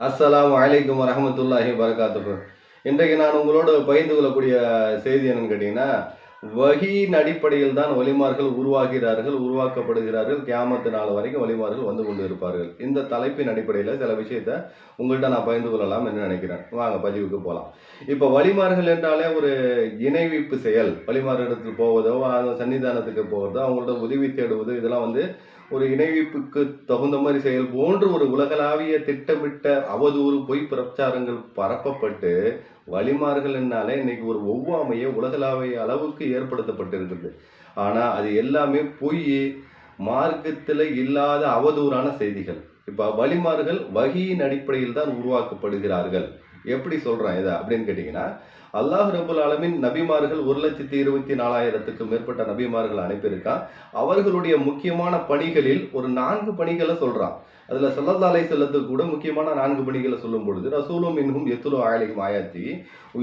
அஸ்லாம் வலைக்கம் வரமத்துல்லாஹி வரகாத்துஹு இன்றைக்கு நான் உங்களோட பகிர்ந்து கொள்ளக்கூடிய செய்தி என்னன்னு கேட்டிங்கன்னா வகியின் அடிப்படையில் தான் வலிமார்கள் உருவாகிறார்கள் உருவாக்கப்படுகிறார்கள். கியாமத்து நாள் வரைக்கும் வலிமார்கள் வந்து கொண்டு இருப்பார்கள். இந்த தலைப்பின் அடிப்படையில் சில விஷயத்த உங்கள்கிட்ட நான் பகிர்ந்து கொள்ளலாம் என்று நினைக்கிறேன். வாங்க பதிவுக்கு போகலாம் இப்போ வழிமார்கள் என்றாலே ஒரு இணைவிப்பு செயல். வலிமார்களிடத்தில் போவதோ அந்த சன்னிதானத்துக்கு போவதோ அவங்கள்ட்ட உதவி தேடுவது இதெல்லாம் வந்து ஒரு இணைவிப்புக்கு தகுந்த மாதிரி செயல் போன்று ஒரு உலகளாவிய திட்டமிட்ட அவதூறு பொய் பிரச்சாரங்கள் பரப்பப்பட்டு வழிமார்கள்னாலே இன்னைக்கு ஒரு ஒவ்வாமையை உலகளாவிய அளவுக்கு ஏற்படுத்தப்பட்டிருக்குது. ஆனால் அது எல்லாமே பொய் மார்க்கத்தில் இல்லாத அவதூறான செய்திகள். இப்போ வழிமார்கள் வகியின் அடிப்படையில் தான் உருவாக்கப்படுகிறார்கள். எப்படி சொல்கிறேன் இதை அப்படின்னு கேட்டிங்கன்னா அல்லாஹ் ரபுல் ஆலமின் நபிமார்கள் ஒரு லட்சத்தி இருபத்தி நாலாயிரத்துக்கு மேற்பட்ட நபிமார்கள் அனுப்பியிருக்கான் அவர்களுடைய முக்கியமான பணிகளில் ஒரு நான்கு பணிகளை சொல்றான். அதுல சல்லல்லா அலை செல்லத்துக்கு கூட முக்கியமான நான்கு பணிகளை சொல்லும் பொழுது ரசூலும் மின்ஹும் எத்துலோ ஆயலிகும் ஆயாத்தி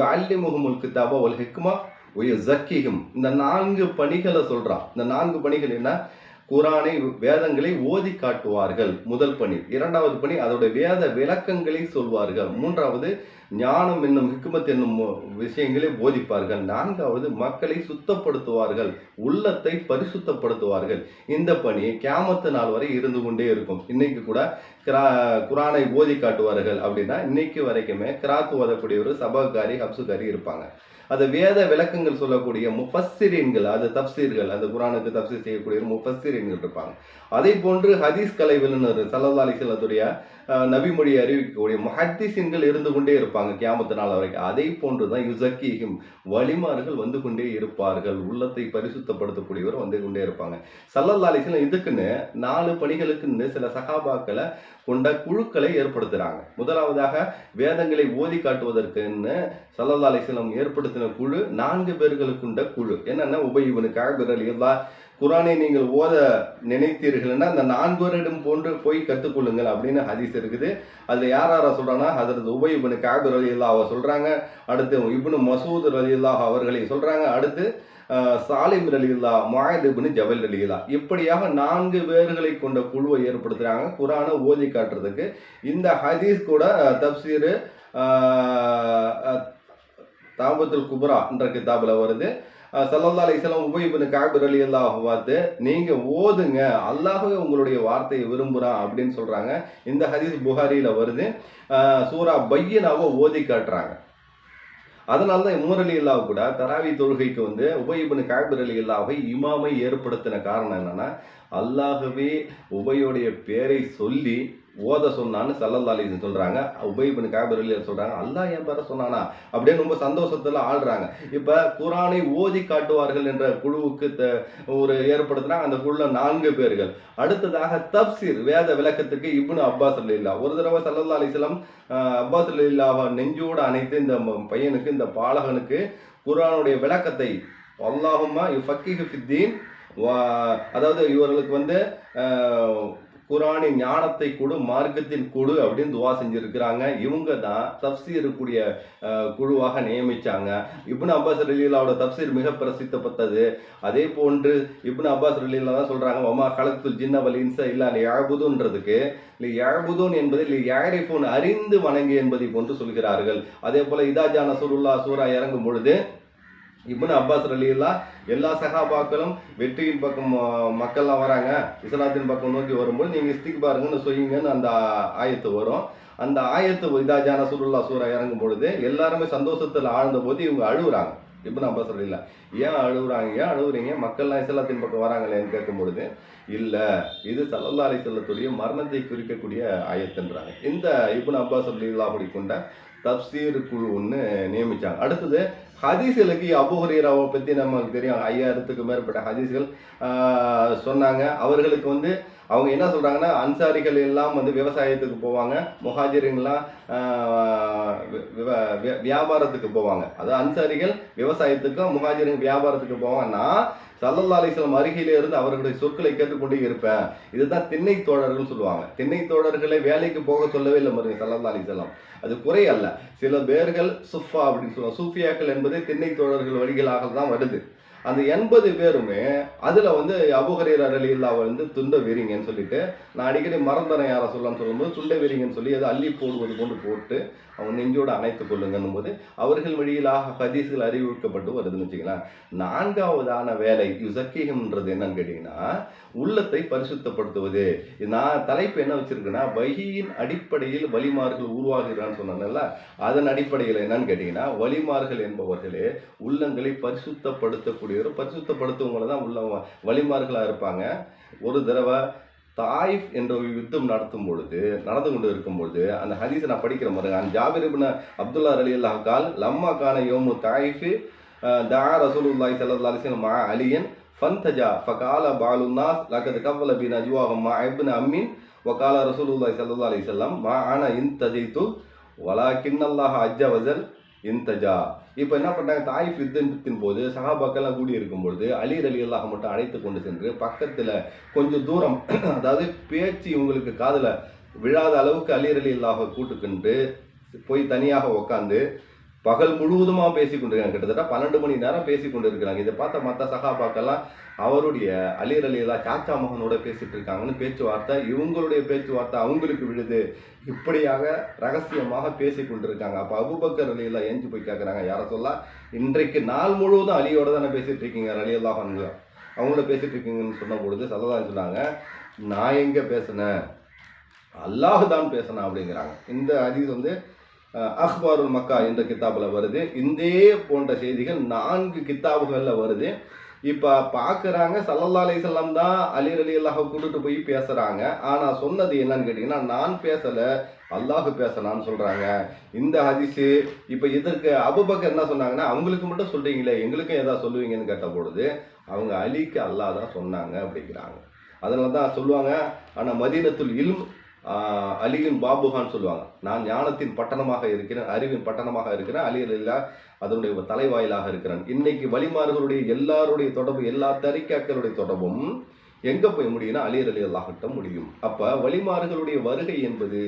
அல்லி முகமுல் கித்தாபா ஒல் ஹெக்மா உயோ ஜக்கிகும் இந்த நான்கு பணிகளை சொல்றான். இந்த நான்கு பணிகள் என்ன? குரானை வேதங்களை ஓதி காட்டுவார்கள். முதல் பணி. இரண்டாவது பணி அதோட வேத விளக்கங்களை சொல்வார்கள். மூன்றாவது ஞானம் என்னும் ஹிக்குமத் என்னும் விஷயங்களை போதிப்பார்கள். நான்காவது மக்களை சுத்தப்படுத்துவார்கள். உள்ளத்தை பரிசுத்தப்படுத்துவார்கள். இந்த பணி கேமத்து நாள் வரை இருந்து கொண்டே இருக்கும். இன்னைக்கு கூட கிரா குரானை ஓதி காட்டுவார்கள் அப்படின்னா இன்னைக்கு வரைக்குமே கிராத் ஓதக்கூடிய ஒரு சபகாரி ஹப்சுகாரி இருப்பாங்க. அது வேத விளக்கங்கள் சொல்லக்கூடிய முஃபஸ்ஸிரீன்கள் அது தப்சீர்கள் அந்த குரானுக்கு தப்சீர் செய்யக்கூடிய முஃபஸ்ஸிரீன்கள் இருப்பாங்க. அதே போன்று ஹதீஸ் கலை வல்லுநர் சல்லல்லா அலிசல்லத்துடைய நபிமொழியை அறிவிக்கக்கூடிய முஹத்திசின்கள் இருந்து கொண்டே இருப்பாங்க கியாமத்து நாள் வரைக்கும். அதே போன்று தான் யுசக்கியும் வலிமார்கள் வந்து கொண்டே இருப்பார்கள். உள்ளத்தை பரிசுத்தப்படுத்தக்கூடியவர் வந்து கொண்டே இருப்பாங்க. சல்லல்லா அலிஸ்லாம் இதுக்குன்னு நாலு பணிகளுக்குன்னு சில சகாபாக்களை கொண்ட குழுக்களை ஏற்படுத்துகிறாங்க முதலாவதாக வேதங்களை ஓதி காட்டுவதற்குன்னு சல்லல்லா ஏற்படுத்த ஏற்படுத்தின குழு நான்கு பேர்களுக்குண்ட குழு. என்னன்னா உபயோகனு காபிரல் எல்லா குரானை நீங்கள் ஓத நினைத்தீர்கள்னா அந்த நான்குவரிடம் போன்று போய் கற்றுக்கொள்ளுங்கள் அப்படின்னு ஹதீஸ் இருக்குது. அதில் யார் யாரை சொல்கிறாங்கன்னா அதற்கு உபய் இபனு காபிர் அலி அல்லாஹ் சொல்கிறாங்க அடுத்து இப்னு மசூத் அலி அல்லாஹ் அவர்களை சொல்கிறாங்க அடுத்து சாலிம் ரலில்லா மாயத் ஜவல் அலி இல்லா இப்படியாக நான்கு பேர்களை கொண்ட குழுவை ஏற்படுத்துகிறாங்க குரானை ஓதி காட்டுறதுக்கு. இந்த ஹதீஸ் கூட தப்சீர் தாபத்துல் குபரா என்ற கிதாபில் வருது. சல்லல்லா அலிஸ்லாம் உபயிபின் காபிர் அலி அல்லாஹ் பார்த்து நீங்கள் ஓதுங்க அல்லாஹே உங்களுடைய வார்த்தையை விரும்புகிறான் அப்படின்னு சொல்கிறாங்க இந்த ஹதீஸ் புகாரியில் வருது. சூரா பையனாவோ ஓதி காட்டுறாங்க. அதனால தான் உமர் அலி அல்லாஹ் கூட தராவி தொழுகைக்கு வந்து உபயிபின் காபிர் அலி அல்லாவை இமாமை ஏற்படுத்தின காரணம் என்னன்னா அல்லாஹவே உபையுடைய பேரை சொல்லி ஓத சொன்னான்னு சல்லல் அலிசன் சொல்றாங்க. உபயிபின் காபிர் அலி சொல்கிறாங்க அல்லா என் பேர சொன்னானா? அப்படின்னு ரொம்ப சந்தோஷத்தில் ஆடுறாங்க இப்போ குரானை ஓதி காட்டுவார்கள் என்ற குழுவுக்கு ஒரு ஏற்படுத்துறாங்க. அந்த குழுல நான்கு பேர்கள். அடுத்ததாக தப்சீர் வேத விளக்கத்துக்கு இப்னு அப்பாஸ் இல்லா ஒரு தடவை சல்லல்லா அலிஸ்லாம் அப்பாஸ் அல்லாவை நெஞ்சோடு அணைத்து இந்த பையனுக்கு இந்த பாலகனுக்கு குரானுடைய விளக்கத்தை அல்லாஹுமா இஃபக்கி ஃபித்தீன் அதாவது இவர்களுக்கு வந்து குரானின் ஞானத்தை கொடு மார்க்கத்தின் கொடு அப்படின்னு துவா செஞ்சிருக்கிறாங்க. இவங்க தான் தப்சீர் இருக்கக்கூடிய குழுவாக நியமிச்சாங்க. இப்னு அப்பாஸ் ரலீலாவோட தப்சீர் மிக பிரசித்தப்பட்டது. அதே போன்று இப்னு அப்பாஸ் ரலீலா தான் சொல்றாங்க ஒமா கலத்துல் ஜின்ன வலின்ச இல்ல யாழ்புதுன்றதுக்கு இல்லை யாழ்புதூன் என்பது இல்லை யாரிஃபோன் அறிந்து வணங்கி என்பதை போன்று சொல்கிறார்கள். அதே போல இதாஜான சுருல்லா சூரா இறங்கும் பொழுது இப்னு அப்பாஸ் ரலியல்லா எல்லா சகாபாக்களும் வெற்றியின் பக்கம் மக்கள்லாம் வராங்க. இஸ்லாத்தின் பக்கம் நோக்கி வரும்போது நீங்கள் இஸ்திக் பாருங்கன்னு சொல்லுங்கன்னு அந்த ஆயத்து வரும். அந்த ஆயத்து இதாஜான சுருல்லா சூரா இறங்கும் பொழுது எல்லாருமே சந்தோஷத்தில் ஆழ்ந்த போது இவங்க அழுகுறாங்க இப்னு அப்பாஸ் ரலியல்லா ஏன் அழுகுறாங்க ஏன் அழுகுறீங்க மக்கள்லாம் இஸ்லாத்தின் பக்கம் வராங்களேன்னு கேட்கும் பொழுது இல்லை இது சல்லல்லா அலி செல்லத்துடைய மரணத்தை குறிக்கக்கூடிய ஆயத்துன்றாங்க. இந்த இப்னு அப்பாஸ் ரலியல்லா அப்படி கொண்ட தப்சீர் குழு ஒன்று நியமித்தாங்க அடுத்தது ஹதீஸ்களுக்கு அபுஹரீராவை பற்றி நமக்கு தெரியும். ஐயாயிரத்துக்கு மேற்பட்ட ஹதீஸ்கள் சொன்னாங்க. அவர்களுக்கு வந்து அவங்க என்ன சொல்கிறாங்கன்னா அன்சாரிகள் எல்லாம் வந்து விவசாயத்துக்கு போவாங்க முஹாஜிர்கள்லாம் வியாபாரத்துக்கு போவாங்க. அதாவது அன்சாரிகள் விவசாயத்துக்கும் முஹாஜிருங்க வியாபாரத்துக்கு போவாங்கன்னா சல்லல்லா அலிஸ்லாம் அருகிலே இருந்து அவர்களுடைய சொற்களை கேட்டுக்கொண்டே இருப்பேன். இதுதான் திண்ணை தோழர்கள் சொல்லுவாங்க. திண்ணை தோழர்களை வேலைக்கு போக சொல்லவே இல்லை மருங்க சல்லல்லா அலிஸ்லாம் அது குறை அல்ல. சில பேர்கள் சுஃபா அப்படின்னு சொல்லுவாங்க. சூஃபியாக்கள் என்பது திண்ணை தோழர்கள் வழிகளாக தான் வருது. அந்த எண்பது பேருமே அதில் வந்து அபுஹரீர் அலில்லா வந்து துண்ட வீரிங்கன்னு சொல்லிட்டு நான் அடிக்கடி மறந்தறேன் யாரை சொல்லலாம்னு சொல்லும்போது துண்ட வீரிங்கன்னு சொல்லி அதை அள்ளி போடுவது கொண்டு போட்டு அவன் நெஞ்சோடு அணைத்துக் கொள்ளுங்கன்னும் போது அவர்கள் வழியிலாக ஹதீஸ்கள் அறிவிக்கப்பட்டு வருதுன்னு வச்சுக்கலாம் நான்காவதான வேலை யுசக்கிகம்ன்றது என்னன்னு கேட்டீங்கன்னா உள்ளத்தை பரிசுத்தப்படுத்துவது. இது நான் தலைப்பு என்ன வச்சிருக்கேன்னா வகியின் அடிப்படையில் வழிமார்கள் உருவாகிறான்னு சொன்னாங்கல்ல அதன் அடிப்படையில் என்னன்னு கேட்டீங்கன்னா வழிமார்கள் என்பவர்களே உள்ளங்களை பரிசுத்தப்படுத்தக்கூடிய பரிசுத்தப்படுத்தக்கூடியவர் பரிசுத்தப்படுத்துவங்களை தான் உள்ள வழிமார்களாக இருப்பாங்க. ஒரு தடவை தாயிஃப் என்ற ஒரு யுத்தம் நடத்தும் பொழுது நடந்து கொண்டு இருக்கும் பொழுது அந்த ஹதீஸை நான் படிக்கிற மாதிரி அந்த ஜாபிர் அப்துல்லா அலி அல்லாஹ் கால் லம்மா கான யோமு தாயிஃபு தா ரசூலுல்லாய் ஸல்லல்லாஹு அலைஹி மா அலியன் ஃபந்தஜா ஃபகால பாலுன்னாஸ் லகத் கவல பின் அஜ்வாஹம் மா இப்னு அம்மின் வகால ரசூலுல்லாய் சல்லா அலி செல்லம் மா அன இன்தஜைத்து வலாக்கின்னல்லாஹ அஜ்ஜ வஸல் இன்தஜா. இப்போ என்ன பண்ணாங்க தாயிஃப் யுத்தத்தின் போது சகாபாக்கெல்லாம் கூடி இருக்கும் பொழுது அலி அலி அல்லாஹ் மட்டும் அழைத்து கொண்டு சென்று பக்கத்தில் கொஞ்சம் தூரம் அதாவது பேச்சு இவங்களுக்கு காதில் விழாத அளவுக்கு அலி அலி அல்லாஹ் கூட்டுக்கொண்டு போய் தனியாக உட்காந்து பகல் முழுவதுமாக பேசி கொண்டிருக்காங்க. கிட்டத்தட்ட பன்னெண்டு மணி நேரம் பேசி கொண்டு இருக்கிறாங்க இதை பார்த்த மற்ற சகாபாக்கெல்லாம் அவருடைய அலி அலி சாச்சா மகனோட பேசிட்டு இருக்காங்கன்னு பேச்சுவார்த்தை இவங்களுடைய பேச்சுவார்த்தை அவங்களுக்கு விழுது. இப்படியாக ரகசியமாக பேசி கொண்டிருக்காங்க. அப்போ அபுபக்கர் அலி அல்லா ஏஞ்சி போய் கேட்குறாங்க யாரை சொல்லா? இன்றைக்கு நாள் முழுவதும் அலியோட தானே பேசிட்டு இருக்கீங்க அலி அவங்கள பேசிட்டு இருக்கீங்கன்னு சொன்ன பொழுது சததான் சொன்னாங்க நான் எங்கே பேசினேன்? அல்லாஹ் தான் பேசினேன் அப்படிங்கிறாங்க. இந்த அதிகம் வந்து அஹ், அக்பாருல் மக்கா என்ற கித்தாபில் வருது. இந்தே போன்ற செய்திகள் நான்கு கித்தாபுகளில் வருது. இப்போ பார்க்குறாங்க சல்லல்லா அலிசல்லாம் தான் அலி அலி அல்லாஹ் கூட்டுட்டு போய் பேசுகிறாங்க ஆனால் சொன்னது என்னன்னு கேட்டிங்கன்னா நான் பேசலை அல்லாஹ் பேசலான்னு சொல்கிறாங்க இந்த ஹதீஸு இப்போ இதற்கு அபுபக்கர் என்ன சொன்னாங்கன்னா அவங்களுக்கு மட்டும் சொல்கிறீங்களே எங்களுக்கும் எதாவது சொல்லுவீங்கன்னு கேட்ட பொழுது அவங்க அலிக்கு அல்லாஹ் தான் சொன்னாங்க அப்படிங்கிறாங்க. அதனால தான் சொல்லுவாங்க ஆனால் மதீனத்துல் இல்ம் அலியின் பாபுகான்னு சொல்லுவாங்க. நான் ஞானத்தின் பட்டணமாக இருக்கிறேன் அறிவின் பட்டணமாக இருக்கிறேன் அலியில் இல்லா அதனுடைய தலைவாயிலாக இருக்கிறேன். இன்னைக்கு வழிமார்களுடைய எல்லாருடைய தொடர்பு எல்லா தரிக்காக்களுடைய தொடர்பும் எங்கே போய் முடியும்னா அலியர் அலி முடியும். அப்போ வழிமார்களுடைய வருகை என்பது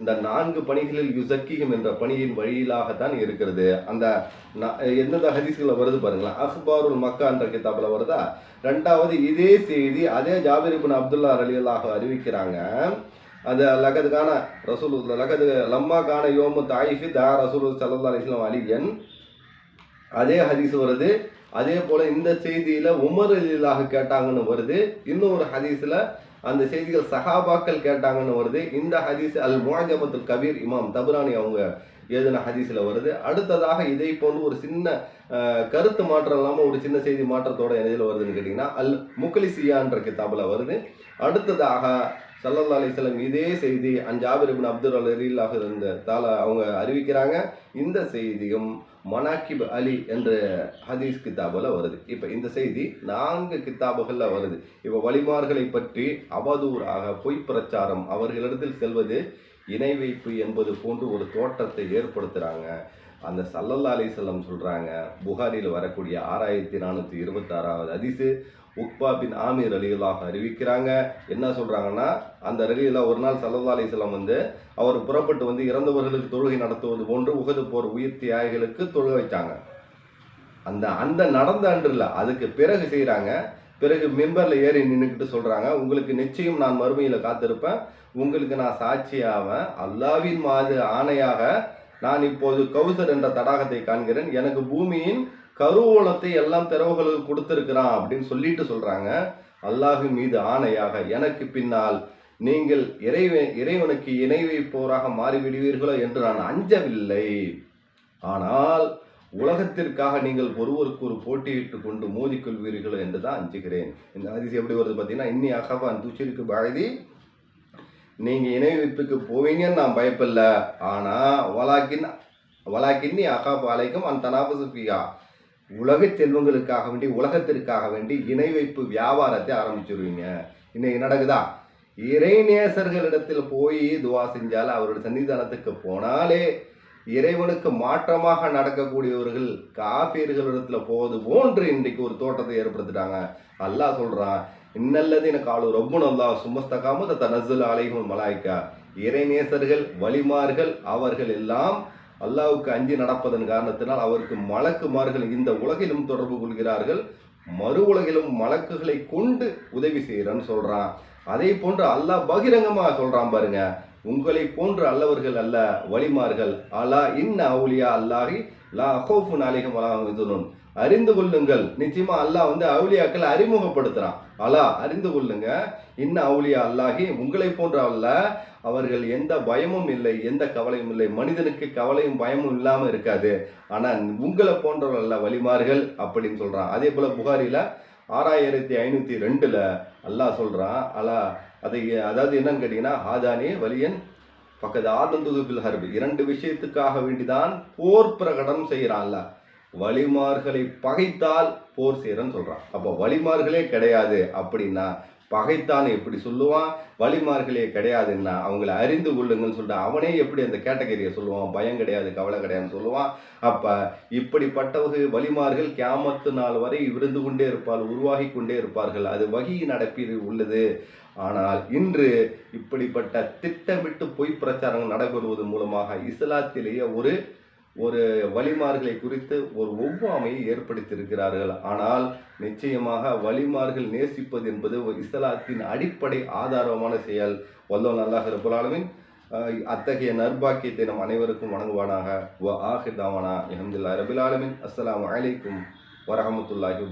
இந்த நான்கு பணிகளில் யுசக்கிகம் என்ற பணியின் வழியிலாகத்தான் இருக்கிறது. அந்த எந்தெந்த ஹதீஸ்களில் வருது பாருங்களேன். அஹ்பாருல் மக்கா என்ற கிதாபில் வருதா? ரெண்டாவது இதே செய்தி அதே ஜாபிர் இப்னு அப்துல்லா அலியலாக அறிவிக்கிறாங்க. அது லகதுக்கான ரசூல் லகது லம்மா கான யோமு தாயிஃபி தா ரசூல் சல்லா அலிஸ்லாம் அலியன். அதே ஹதீஸ் வருது. அதே போல் இந்த செய்தியில் உமர் அலிலாக கேட்டாங்கன்னு வருது. இன்னொரு ஹதீஸில் அந்த செய்திகள் சஹாபாக்கள் கேட்டாங்கன்னு வருது. இந்த ஹதீஸ் அல் முவாஜபத்துல் கபீர் இமாம் தபுரானி அவங்க ஏதுன ஹதீஸில் வருது. அடுத்ததாக இதை போன்று ஒரு சின்ன கருத்து மாற்றம் இல்லாமல் ஒரு சின்ன செய்தி மாற்றத்தோட எதில் வருதுன்னு கேட்டிங்கன்னா அல் முக்லிசியான்ற கிதாபில் வருது. அடுத்ததாக சல்லல்லா அலிஸ்லம் இதே செய்தி அஞ்சாபிர் இப்னு அப்துல் அலிலாக இருந்த தால அவங்க அறிவிக்கிறாங்க. இந்த செய்தியும் மனாக்கிப் அலி என்ற ஹதீஸ் கிதாபில் வருது. இப்போ இந்த செய்தி நான்கு கித்தாபுகளில் வருது. இப்போ வழிமார்களை பற்றி அவதூறாக பொய் பிரச்சாரம் அவர்களிடத்தில் செல்வது இணை வைப்பு என்பது போன்று ஒரு தோட்டத்தை ஏற்படுத்துகிறாங்க அந்த சல்லல்லா அலிசல்லம் சொல்கிறாங்க புகாரில் வரக்கூடிய ஆறாயிரத்தி நானூற்றி இருபத்தாறாவது அதிசு உக்பா பின் ஆமீர் அலிகளாக அறிவிக்கிறாங்க. என்ன சொல்கிறாங்கன்னா அந்த ரலியில் ஒரு நாள் சல்லல்லா அலிசல்லம் வந்து அவர் புறப்பட்டு வந்து இறந்தவர்களுக்கு தொழுகை நடத்துவது போன்று உகது போர் உயிர் தியாகிகளுக்கு தொழுக வைச்சாங்க. அந்த அந்த நடந்த அன்று இல்லை அதுக்கு பிறகு செய்கிறாங்க பிறகு மெம்பரில் ஏறி நின்றுக்கிட்டு சொல்கிறாங்க உங்களுக்கு நிச்சயம் நான் மறுமையில் காத்திருப்பேன். உங்களுக்கு நான் சாட்சியாவேன். அல்லாவின் மாது ஆணையாக நான் இப்போது கௌசர் என்ற தடாகத்தை காண்கிறேன். எனக்கு பூமியின் கருவூலத்தை எல்லாம் திறவுகளுக்கு கொடுத்துருக்கிறான் அப்படின்னு சொல்லிட்டு சொல்கிறாங்க அல்லாஹின் மீது ஆணையாக எனக்கு பின்னால் நீங்கள் இறைவன் இறைவனுக்கு இணை வைப்போராக மாறிவிடுவீர்களோ என்று நான் அஞ்சவில்லை. ஆனால் உலகத்திற்காக நீங்கள் ஒருவருக்கு ஒரு போட்டியிட்டு கொண்டு மோதிக்கொள்வீர்கள் என்று தான் அஞ்சுகிறேன். இந்த ஹதீஸ் எப்படி வருது பார்த்தீங்கன்னா இன்னி அகவான் துச்சிருக்கு பழதி நீங்கள் இணை வைப்புக்கு போவீங்கன்னு நான் பயப்படல. ஆனால் வலாக்கின் வலாக்கின்னி அகாப் அலைக்கும் அந்த தனாபசுஃபியா உலக செல்வங்களுக்காக வேண்டி உலகத்திற்காக வேண்டி இணை வைப்பு வியாபாரத்தை ஆரம்பிச்சிருவீங்க. இன்னைக்கு நடக்குதா? இறைநேசர்களிடத்தில் போய் துவா செஞ்சால் அவருடைய சன்னிதானத்துக்கு போனாலே இறைவனுக்கு மாற்றமாக நடக்கக்கூடியவர்கள் காபீர்களிடத்துல போவது போன்று இன்றைக்கு ஒரு தோட்டத்தை ஏற்படுத்திட்டாங்க. அல்லாஹ் சொல்றான் இன்னல்லது எனக்கு ஆளு ரொம்ப நல்லா சுமஸ்தகாம தனசுல் அலைகும் மலாய்க்கா இறைநேசர்கள் வழிமார்கள் அவர்கள் எல்லாம் அல்லாவுக்கு அஞ்சி நடப்பதன் காரணத்தினால் அவருக்கு மலக்குமார்கள் இந்த உலகிலும் தொடர்பு கொள்கிறார்கள். மறு உலகிலும் மலக்குகளை கொண்டு உதவி செய்யறேன்னு சொல்றான். அதே போன்று அல்லாஹ் பகிரங்கமாக சொல்றான் பாருங்க உங்களை போன்ற அல்லவர்கள் அல்ல வழிமார்கள். அலா இன்ன அவுலியா அல்லாஹி லா அகோஃபுன் அலிகம் அலாஹுதுனுன் அறிந்து கொள்ளுங்கள். நிச்சயமா அல்லாஹ் வந்து அவுலியாக்களை அறிமுகப்படுத்துறான். அலா அறிந்து கொள்ளுங்க. இன்ன அவுலியா அல்லாஹி உங்களை போன்ற அல்ல அவர்கள் எந்த பயமும் இல்லை எந்த கவலையும் இல்லை. மனிதனுக்கு கவலையும் பயமும் இல்லாமல் இருக்காது. ஆனால் உங்களை போன்றவர்கள் அல்ல வழிமார்கள் அப்படின்னு சொல்றான். அதே போல புகாரில ஆறாயிரத்தி ஐநூத்தி ரெண்டுல அல்லாஹ் சொல்றான் அலா அதை அதாவது என்னன்னு கேட்டீங்கன்னா ஆதானே வலியன் பக்கத்து ஆதந்துகுபில் ஹர்பி. இரண்டு விஷயத்துக்காக வேண்டிதான் போர் பிரகடனம் செய்யறான்ல வழிமார்களை பகைத்தால் போர் செய்யறன்னு சொல்றான். அப்போ வழிமார்களே கிடையாது அப்படின்னா பகைத்தான் எப்படி சொல்லுவான்? வழிமார்களே கிடையாதுன்னா அவங்கள அறிந்து கொள்ளுங்கன்னு சொல்லிட்டு அவனே எப்படி அந்த கேட்டகரியை சொல்லுவான்? பயம் கிடையாது கவலை கிடையாதுன்னு சொல்லுவான். அப்போ இப்படிப்பட்டவர்கள் வழிமார்கள் கேமத்து நாள் வரை இருந்து கொண்டே இருப்பார் உருவாகி கொண்டே இருப்பார்கள். அது வகி நடப்பில் உள்ளது. ஆனால் இன்று இப்படிப்பட்ட திட்டமிட்டு பொய் பிரச்சாரங்கள் நடைபெறுவது மூலமாக இஸ்லாத்திலேயே ஒரு ஒரு வழிமார்களை குறித்து ஒரு ஒவ்வாமையை ஏற்படுத்தியிருக்கிறார்கள். ஆனால் நிச்சயமாக வழிமார்கள் நேசிப்பது என்பது ஒரு இஸ்லாத்தின் அடிப்படை ஆதாரமான செயல். வல்லோன் அல்லாஹ் ரபுல் அத்தகைய நர்பாக்கியத்தை நம் அனைவருக்கும் வணங்குவானாக. வ ஆஹிதாவானா அஹமதுல்லா ரபில் ஆலமின். அஸ்ஸலாமு அலைக்கும் வரஹமத்துல்லாஹி